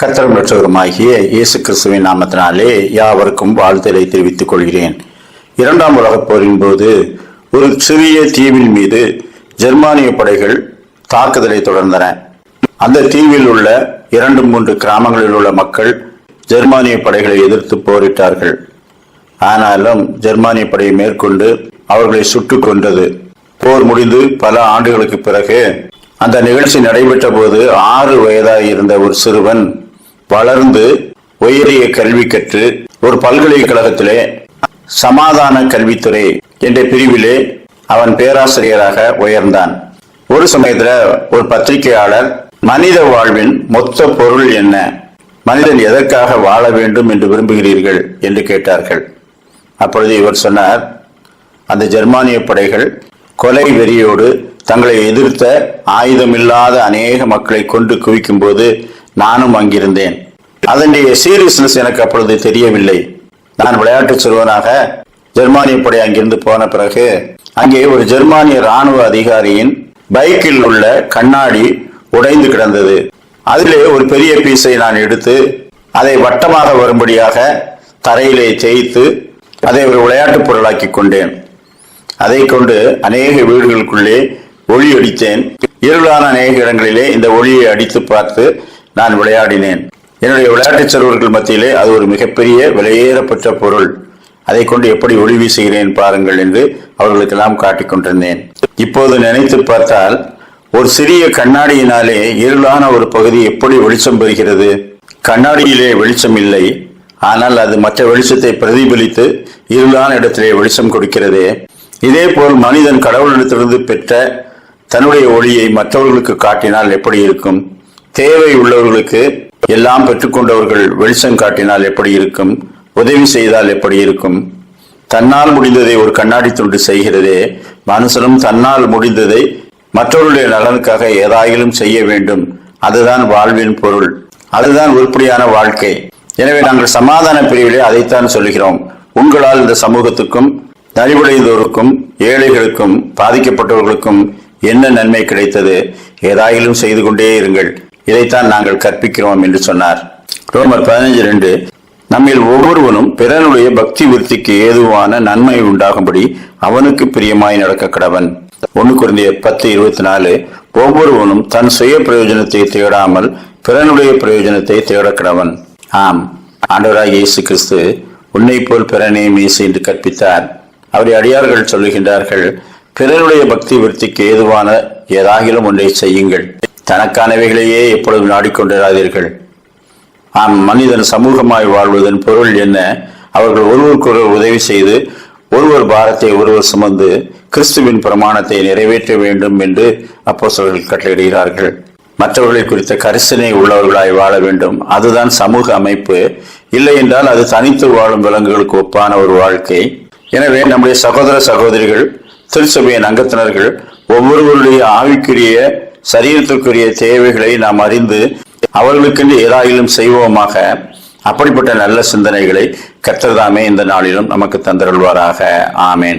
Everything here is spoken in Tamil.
கர்த்தரும் லட்சகருமாகிய இயேசு கிறிஸ்துவின் நாமத்தினாலே யாவருக்கும் வாழ்த்தலை தெரிவித்துக் கொள்கிறேன். இரண்டாம் உலகப் போரின் போது ஒரு சிறிய தீவின் மீது ஜெர்மானிய படைகள் தாக்குதலை தொடர்ந்தன. அந்த தீவில் உள்ள இரண்டு மூன்று கிராமங்களில் உள்ள மக்கள் ஜெர்மானிய படைகளை எதிர்த்து போரிட்டார்கள். ஆனாலும் ஜெர்மானிய படையை மேற்கொண்டு அவர்களை சுட்டு கொண்டது போர் முடிந்து பல ஆண்டுகளுக்கு பிறகு அந்த நிகழ்ச்சி நடைபெற்ற போது ஆறு வயதாக இருந்த ஒரு சிறுவன் வளர்ந்து உயரிய கல்வி கற்று ஒரு பல்கலைக்கழகத்திலே சமாதான கல்வித்துறை என்ற பிரிவிலே அவன் பேராசிரியராக உயர்ந்தான். ஒரு சமயத்துல ஒரு பத்திரிகையாளர் மனித வாழ்வின் மொத்த பொருள் என்ன? மனிதன் எதற்காக வாழ வேண்டும் என்று விரும்புகிறீர்கள்? என்று கேட்டார்கள். அப்பொழுது இவர் சொன்னார் அந்த ஜெர்மானிய படைகள் கொலை வெறியோடு தங்களை எதிர்த்த ஆயுதமில்லாத அநேக மக்களை கொண்டு குவிக்கும் போது நானும் அங்கிருந்தேன். அதனுடைய சீரியஸ்னஸ் எனக்கு அப்பொழுது தெரியவில்லை. நான் விளையாட்டு சிறுவனாக ஜெர்மானிய படை அங்கிருந்து போன பிறகு அங்கே ஒரு ஜெர்மானிய ராணுவ அதிகாரியின் பைக்கில் உள்ள கண்ணாடி உடைந்து கிடந்தது. அதிலே ஒரு பெரிய பீஸை நான் எடுத்து அதை வட்டமாக வரும்படியாக தரையிலே தேய்த்து அதை ஒரு விளையாட்டுப் பொருளாக்கி கொண்டேன். அதை கொண்டு அநேக வீடுகளுக்குள்ளே ஒளி அடித்தேன். இருளான அநேக இடங்களிலே இந்த ஒளியை அடித்து பார்த்து நான் விளையாடினேன். என்னுடைய விளையாட்டுச் சிறுவர்கள் மத்தியிலே அது ஒரு மிகப்பெரிய விலையேறப்பட்ட பொருள். அதை கொண்டு எப்படி ஒளி வீசுகிறேன் பாருங்கள் என்று அவர்களுக்கெல்லாம் காட்டிக் கொண்டிருந்தேன். இப்போது நினைத்து பார்த்தால் ஒரு சிறிய கண்ணாடியினாலே இருளான ஒரு பகுதி எப்படி வெளிச்சம் பெறுகிறது? கண்ணாடியிலே வெளிச்சம் இல்லை. ஆனால் அது மற்ற வெளிச்சத்தை பிரதிபலித்து இருளான இடத்திலே வெளிச்சம் கொடுக்கிறது. இதே போல் மனிதன் கடவுளிடத்திலிருந்து பெற்ற தன்னுடைய ஒளியை மற்றவர்களுக்கு காட்டினால் எப்படி இருக்கும்? தேவை உள்ளவர்களுக்கு எல்லாம் பெற்றுக்கொண்டவர்கள் வெளிச்சம் காட்டினால் எப்படி இருக்கும்? உதவி செய்தால் எப்படி இருக்கும்? தன்னால் முடிந்ததை ஒரு கண்ணாடி துண்டு செய்கிறதே மனுஷனும் தன்னால் முடிந்ததை மற்றவருடைய நலனுக்காக ஏதாயிலும் செய்ய வேண்டும். அதுதான் வாழ்வின் பொருள். அதுதான் உருப்படியான வாழ்க்கை. எனவே நாங்கள் சமாதான பிரிவிலே அதைத்தான் சொல்கிறோம் உங்களால் இந்த சமூகத்துக்கும் நலிவடைந்தோருக்கும் ஏழைகளுக்கும் பாதிக்கப்பட்டவர்களுக்கும் என்ன நன்மை கிடைத்தது? ஏதாயிலும் செய்து கொண்டே இருங்கள். இதைத்தான் நாங்கள் கற்பிக்கிறோம் என்று சொன்னார். ரோமர் பதினஞ்சு ரெண்டு நம்மில் ஒவ்வொருவனும் பிறனுடைய பக்தி விருத்திக்கு ஏதுவான நன்மை உண்டாகும்படி அவனுக்கு பிரியமாய் நடக்க கடவன். ஒன்னு குறைந்த பத்து இருபத்தி நாலு ஒவ்வொருவனும் தன் சுய பிரயோஜனத்தை தேடாமல் பிறனுடைய பிரயோஜனத்தை தேட கடவன். ஆம் ஆண்டவராக இயேசு கிறிஸ்து உன்னை போல் பிறனே மீசு என்று கற்பித்தார். அவருடைய அடியார்கள் சொல்லுகின்றார்கள் பிறனுடைய பக்தி விருத்திக்கு ஏதுவான ஏதாகிலும் ஒன்றை செய்யுங்கள். தனக்கானவைகளையே எப்பொழுதும் நாடிக்கொண்டிராதீர்கள். ஆம் மனிதன் சமூகமாய் வாழ்வதன் பொருள் என்ன? அவர்கள் ஒருவருக்கொருவர் உதவி செய்து ஒருவர் பாரத்தை ஒருவர் சுமந்து கிறிஸ்துவின் பிரமாணத்தை நிறைவேற்ற வேண்டும் என்று அப்போ சொல்கள் கட்டளையிடுகிறார்கள். மற்றவர்களை குறித்த கரிசனை உள்ளவர்களாய் வாழ வேண்டும். அதுதான் சமூக அமைப்பு. இல்லை என்றால் அது தனித்து வாழும் விலங்குகளுக்கு ஒப்பான ஒரு வாழ்க்கை. எனவே நம்முடைய சகோதர சகோதரிகள் திருச்சபையின் அங்கத்தினர்கள் ஒவ்வொருவருடைய ஆவிக்குரிய சரீரத்திற்குரிய தேவைகளை நாம் அறிந்து அவர்களுக்கென்று ஏதாயிலும் செய்வோமாக. அப்படிப்பட்ட நல்ல சிந்தனைகளை கற்றதாமே இந்த நாளிலும் நமக்கு தந்தருள்வாராக. ஆமேன்.